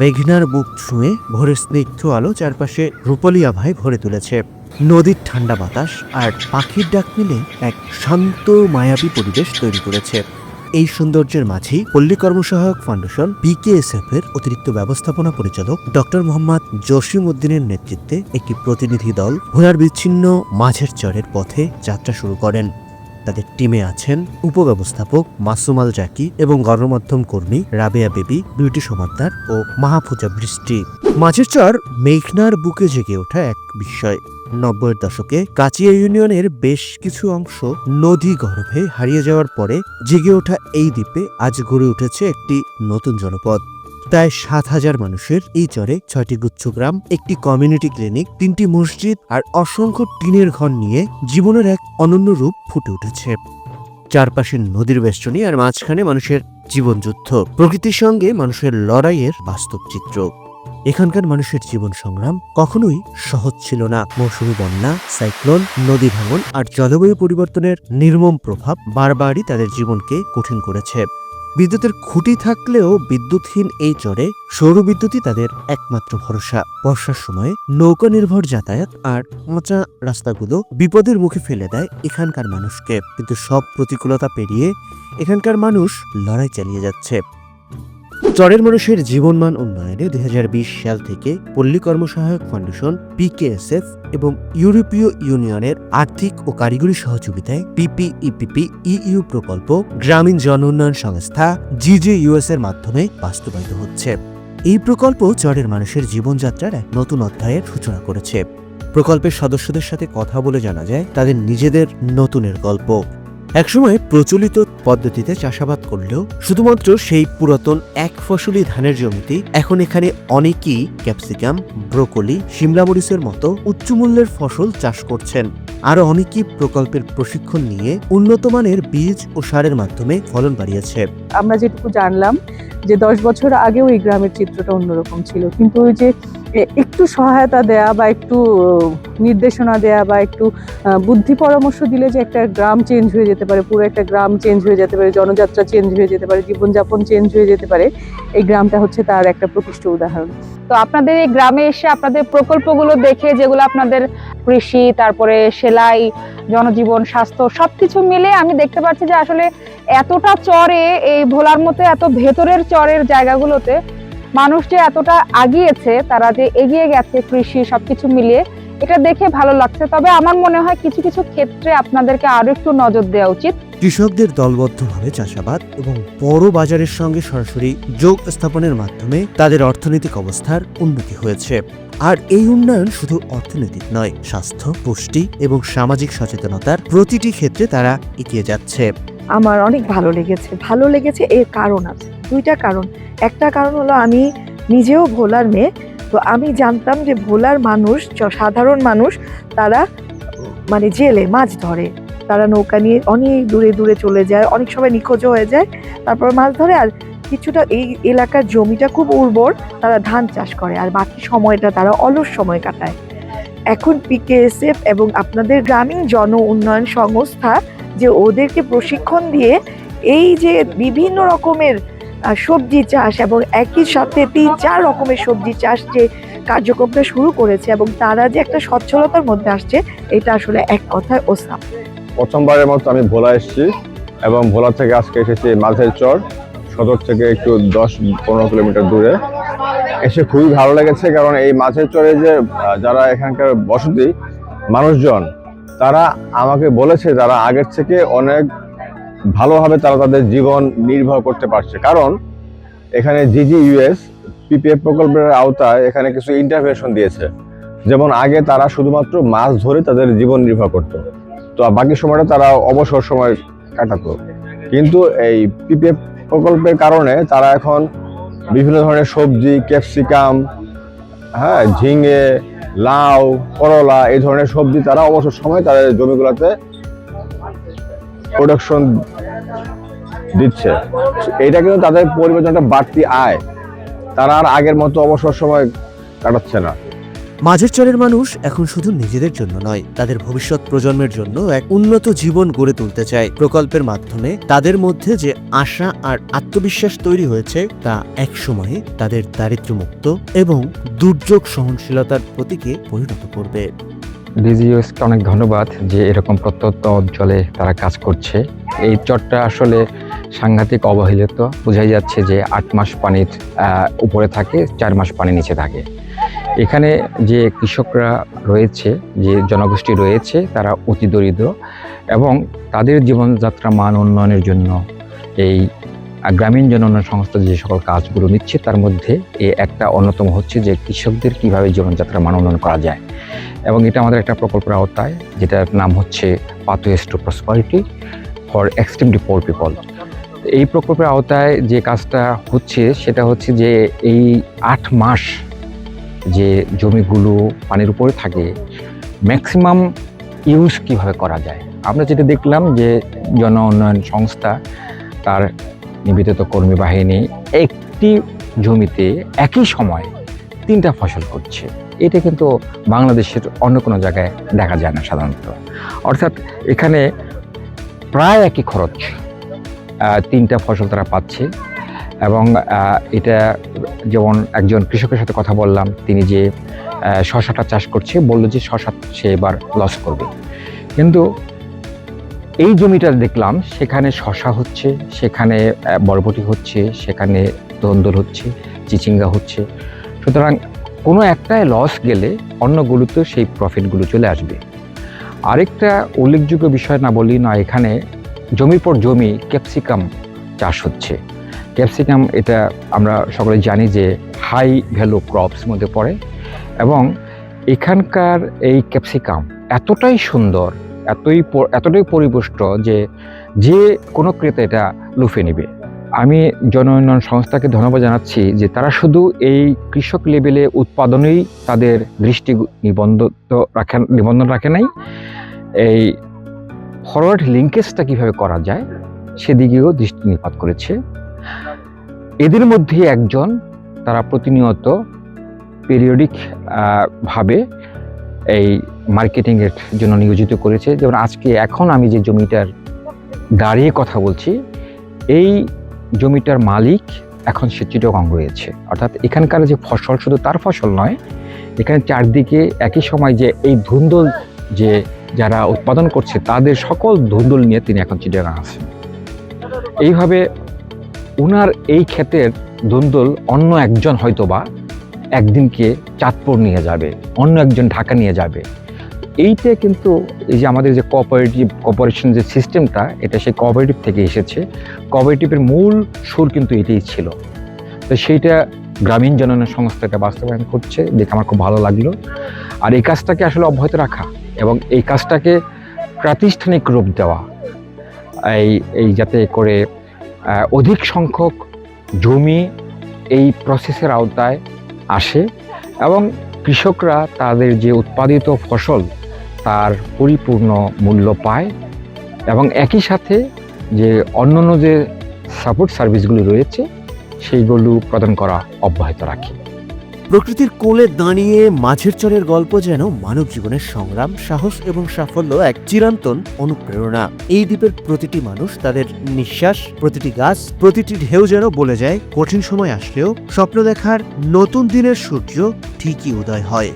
মেঘনার বুক ছুঁয়ে ভোরের স্নিগ্ধ আলো চারপাশে রূপলি আভায় ভরে তুলেছে। নদীর ঠান্ডা বাতাস আর পাখির ডাক মিলে এক শান্ত মায়াবী পরিবেশ তৈরি করেছে। এই সৌন্দর্যের মাঝেই পল্লী কর্মসহায়ক ফাউন্ডেশন পিকেএসএফ এর অতিরিক্ত ব্যবস্থাপনা পরিচালক ডক্টর মোহাম্মদ জসিম উদ্দিনের নেতৃত্বে একটি প্রতিনিধি দল ভুনার বিচ্ছিন্ন মাঝের চরের পথে যাত্রা শুরু করেন। তাদের টিমে আছেন উপব্যবস্থাপক মাসুমাল জাকি এবং গণমাধ্যম কর্মী রাবেয়া বেবি বিউটি সমাদ্দার ও মাহফুজা বৃষ্টি। মাঝের চর মেঘনার বুকে জেগে ওঠা এক বিস্ময়। নব্বইয়ের দশকে কাচিয়া ইউনিয়নের বেশ কিছু অংশ নদী গর্ভে হারিয়ে যাওয়ার পরে জেগে ওঠা এই দ্বীপে আজ গড়ে উঠেছে একটি নতুন জনপদ। প্রায় সাত হাজার মানুষের এই চরে ছয়টি গুচ্ছগ্রাম একটি কমিউনিটি ক্লিনিক, তিনটি মসজিদ আর অসংখ্য টিনের ঘর নিয়ে জীবনের এক অনন্য রূপ ফুটে উঠেছে। চারপাশে নদীর বেষ্টনী আর মাঝখানে মানুষের জীবনযুদ্ধ। প্রকৃতির সঙ্গে মানুষের লড়াইয়ের বাস্তব চিত্র। এখানকার মানুষের জীবন সংগ্রাম কখনোই সহজ ছিল না। মৌসুমী বন্যা, সাইক্লোন, নদী ভাঙন আর জলবায়ু পরিবর্তনের নির্মম প্রভাব বারবারই তাদের জীবনকে কঠিন করেছে। বিদ্যুতের খুঁটি থাকলেও বিদ্যুৎহীন এই চরে সৌরবিদ্যুৎই তাদের একমাত্র ভরসা। বর্ষার সময়ে নৌকা নির্ভর যাতায়াত আর কাঁচা রাস্তাগুলো বিপদের মুখে ফেলে দেয় এখানকার মানুষকে। কিন্তু সব প্রতিকূলতা পেরিয়ে এখানকার মানুষ লড়াই চালিয়ে যাচ্ছে। চরের মানুষের জীবনমান উন্নয়নে দুই হাজার বিশ সাল থেকে পল্লী কর্মসহায়ক ফাউন্ডেশন পিকেএসএফ এবং ইউরোপীয় ইউনিয়নের আর্থিক ও কারিগরি সহযোগিতায় পিপিইপিপি ইইউ প্রকল্প গ্রামীণ জন উন্নয়ন সংস্থা জিজেইউএস এর মাধ্যমে বাস্তবায়িত হচ্ছে। এই প্রকল্প চরের মানুষের জীবনযাত্রার এক নতুন অধ্যায়ের সূচনা করেছে। প্রকল্পের সদস্যদের সাথে কথা বলে জানা যায় তাদের নিজেদের নতুনের গল্প। একসময় প্রচলিত পদ্ধতিতে চাষাবাদ করলেও শুধুমাত্র সেই পুরাতন এক ফসলি ধানের জমিতে এখন এখানে অনেকেই ক্যাপসিকাম, ব্রোকলি, শিমলা মরিচের মতো উচ্চমূল্যের ফসল চাষ করছেন। আরও অনেকেই প্রকল্পের প্রশিক্ষণ নিয়ে উন্নত মানের বীজ ও সারের মাধ্যমে ফলন বাড়িয়েছে। আমরা যেটুকু জানলাম যে দশ বছর আগেও এই গ্রামের চিত্রটা অন্যরকম ছিল। কিন্তু ওই যে একটু সহায়তা দেয়া বা একটু নির্দেশনা দেয়া বা একটু বুদ্ধি পরামর্শ দিলে যে একটা গ্রাম চেঞ্জ হয়ে যেতে পারে, পুরো একটা গ্রাম চেঞ্জ হয়ে যেতে পারে, জনযাত্রা চেঞ্জ হয়ে যেতে পারে, জীবনযাপন চেঞ্জ হয়ে যেতে পারে, এই গ্রামটা হচ্ছে তার একটা প্রকৃষ্ট উদাহরণ। তো আপনাদের এই গ্রামে এসে আপনাদের প্রকল্পগুলো দেখে, যেগুলো আপনাদের কৃষি, তারপরে সেলাই, জনজীবন, স্বাস্থ্য, সবকিছু মিলে আমি দেখতে পাচ্ছি যে আসলে এতটা চরে, এই ভোলার মতো এত ভেতরের চরের জায়গাগুলোতে মানুষ যে এতটা আগিয়েছে, তারা যে এগিয়ে গেছে কৃষি সবকিছু মিলিয়ে, এটা দেখে ভালো লাগছে। তবে আমার মনে হয় কিছু কিছু ক্ষেত্রে আপনাদেরকে আরও একটু নজর দেওয়া উচিত। কৃষকদের দলবদ্ধভাবে চাষাবাদ এবং বড় বাজারের সঙ্গে সরাসরি যোগ স্থাপনের মাধ্যমে তাদের অর্থনৈতিক অবস্থার উন্নতি হয়েছে। আর এই উন্নয়ন শুধু অর্থনৈতিক নয়, স্বাস্থ্য, পুষ্টি এবং সামাজিক সচেতনতার প্রতিটি ক্ষেত্রে তারা এগিয়ে যাচ্ছে। আমার অনেক ভালো লেগেছে। ভালো লেগেছে এর কারণ আছে। দুইটা কারণ। একটা কারণ হলো আমি নিজেও ভোলার মেয়ে, তো আমি জানতাম যে ভোলার মানুষ সাধারণ মানুষ, তারা মানে জেলে মাছ ধরে। তারা নৌকা নিয়ে অনেক দূরে দূরে চলে যায়, অনেক সময় নিখোঁজও হয়ে যায়, তারপর মাছ ধরে আর কিছুটা এই এলাকার জমিটা খুব উর্বর, তারা ধান চাষ করে আর বাকি সময়টা তারা অলস সময় কাটায়। এখন পিকেএসএফ এবং আপনাদের গ্রামীণ জন উন্নয়ন সংস্থা যে ওদেরকে প্রশিক্ষণ দিয়ে এই যে বিভিন্ন রকমের সবজি চাষ এবং একই সাথে তিন, চার রকমের সবজি চাষ যে কার্যক্রমটা শুরু করেছে এবং তারা যে একটা সচ্ছলতার মধ্যে আসছে, এটা আসলে এক কথায় ওসাম প্রথমবারের মতো আমি ভোলা এসেছি এবং ভোলা থেকে আজকে এসেছি মাঝের চর, সদর থেকে একটু দশ, পনেরো কিলোমিটার দূরে। এসে খুবই ভালো লেগেছে কারণ এই মাঝের চরে যে যারা এখানকার বসতি, মানুষজন তারা আমাকে বলেছে তারা আগের থেকে অনেক ভালোভাবে তারা তাদের জীবন নির্বাহ করতে পারছে। কারণ এখানে জিজি ইউএস পিপিএফ প্রকল্পের আওতায় এখানে কিছু ইন্টারভেনশন দিয়েছে। যেমন আগে তারা শুধুমাত্র মাছ ধরে তাদের জীবন নির্বাহ করতো। তো বাকি সময়টা তারা অবসর সময় কাটাতো। কিন্তু এই পিপিএফ প্রকল্পের কারণে তারা এখন বিভিন্ন ধরনের সবজি, ক্যাপসিকাম হ্যাঁ ঝিঙে লাউ, করলা, এই ধরনের সবজি তারা অবসর সময় তাদের জমিগুলোতে প্রোডাকশন দিচ্ছে। এটা কিন্তু তাদের পরিবেশন একটা বাড়তি আয়। তারা আর আগের মতো অবসর সময় কাটাচ্ছে না। মাঝের চরের মানুষ এখন শুধু নিজেদের জন্য নয়, তাদের ভবিষ্যৎ প্রজন্মের জন্য এক উন্নত জীবন গড়ে তুলতে চায়। প্রকল্পের মাধ্যমে তাদের মধ্যে যে আশা আর আত্মবিশ্বাস তৈরি হয়েছে, তা একসময়ে তাদের দারিদ্র্যমুক্ত এবং দুর্যোগ সহনশীলতার প্রতীকে পরিণত করবে। ডিজিওসকে অনেক ধন্যবাদ যে এরকম প্রত্যন্ত অঞ্চলে তারা কাজ করছে। এই চরটা আসলে সাংঘাতিক অবহেলিত। বোঝাই যাচ্ছে যে আট মাস পানির উপরে থাকে, চার মাস পানি নিচে থাকে। এখানে যে কৃষকরা রয়েছে, যে জনগোষ্ঠী রয়েছে, তারা অতি দরিদ্র এবং তাদের জীবনযাত্রা মান উন্নয়নের জন্য এই গ্রামীণ জন উন্নয়ন সংস্থা যে সকল কাজগুলো নিচ্ছে, তার মধ্যে এ একটা অন্যতম হচ্ছে যে কৃষকদের কীভাবে জীবনযাত্রা মান উন্নয়ন করা যায়। এবং এটা আমাদের একটা প্রকল্পের আওতায়, যেটার নাম হচ্ছে pathways to prosperity for extremely poor people এই প্রকল্পের আওতায় যে কাজটা হচ্ছে, সেটা হচ্ছে যে এই আট মাস যে জমিগুলো পানির উপরে থাকে ম্যাক্সিমাম ইউজ কীভাবে করা যায়? আমরা যেটা দেখলাম যে জন উন্নয়ন সংস্থা তার নিবেদিত কর্মী বাহিনী একটি জমিতে একই সময় তিনটা ফসল করছে। এটা কিন্তু বাংলাদেশের অন্য কোনো জায়গায় দেখা যায় না সাধারণত। অর্থাৎ এখানে প্রায় একই খরচ তিনটা ফসল তারা পাচ্ছে। এবং এটা যেমন একজন কৃষকের সাথে কথা বললাম, তিনি যে শশাটা চাষ করছে, বলল যে শশা সে এবার লস করবে। কিন্তু এই জমিটা দেখলাম, সেখানে শশা হচ্ছে, সেখানে বরবটি হচ্ছে, সেখানে দন্দল হচ্ছে, চিচিঙ্গা হচ্ছে। সুতরাং কোনো একটায় লস গেলে অন্যগুলোতে সেই প্রফিটগুলো চলে আসবে। আরেকটা উল্লেখযোগ্য বিষয় না বলি না এখানে জমির পর জমি ক্যাপসিকাম চাষ হচ্ছে। ক্যাপসিকাম এটা আমরা সকলে জানি যে হাই ভ্যালু ক্রপস মধ্যে পড়ে এবং এখানকার এই ক্যাপসিকাম এতটাই সুন্দর, এতই এতটাই পরিপুষ্ট যে যে কোনো ক্রেতা এটা লুফে নেবে। আমি জন উন্নয়ন সংস্থাকে ধন্যবাদ জানাচ্ছি যে তারা শুধু এই কৃষক লেভেলে উৎপাদনেই তাদের দৃষ্টি নিবন্ধ রাখেন নিবন্ধন রাখে নাই, এই ফরওয়ার্ড লিঙ্কেজটা কীভাবে করা যায় সেদিকেও দৃষ্টি নিপাত করেছে। এদের মধ্যে একজন তারা প্রতিনিয়ত পিরিয়ডিক ভাবে এই মার্কেটিংয়ের জন্য নিয়োজিত করেছে। যেমন আজকে এখন আমি যে জমিটার দাঁড়িয়ে কথা বলছি, এই জমিটার মালিক এখন সে চিটগং রয়েছে অর্থাৎ এখানকার যে ফসল শুধু তার ফসল নয়, এখানে চারদিকে একই সময় যে এই ধুন্দল যে যারা উৎপাদন করছে, তাদের সকল ধুন্দল নিয়ে তিনি এখন চিটগাং আছেন। এইভাবে উনার এই ক্ষেতের ধুন্দল অন্য একজন হয়তোবা একদিনকে চাঁদপুর নিয়ে যাবে, অন্য একজন ঢাকা নিয়ে যাবে। এইটা কিন্তু এই যে আমাদের যে কোঅপারেটিভ কোঅপারেশন যে সিস্টেমটা এটা সেই কোঅপারেটিভ থেকে এসেছে। কোঅপারেটিভের মূল সুর কিন্তু এটাই ছিল। তো সেইটা গ্রামীণ জনগণ সংস্থা এটা বাস্তবায়ন করছে, দেখে আমার খুব ভালো লাগল। আর এই কাজটাকে আসলে অব্যাহত রাখা এবং এই কাজটাকে প্রাতিষ্ঠানিক রূপ দেওয়া। এই এই যাতে করে অধিক সংখ্যক জমি এই প্রসেসের আওতায় আসে এবং কৃষকরা তাদের যে উৎপাদিত ফসল তার পরিপূর্ণ মূল্য পায় এবং একই সাথে যে অন্যান্য যে সাপোর্ট সার্ভিসগুলো রয়েছে, সেইগুলো প্রদান করা অব্যাহত রাখে। প্রকৃতির কোলে দাঁড়িয়ে মাঝের চরের গল্প যেন মানব জীবনের সংগ্রাম, সাহস এবং সাফল্য এক চিরান্তন অনুপ্রেরণা। এই দ্বীপের প্রতিটি মানুষ তাদের নিঃশ্বাস, প্রতিটি গাছ, প্রতিটি ঢেউ যেন বলে যায়, কঠিন সময় আসলেও স্বপ্ন দেখার নতুন দিনের সূর্য ঠিকই উদয় হয়।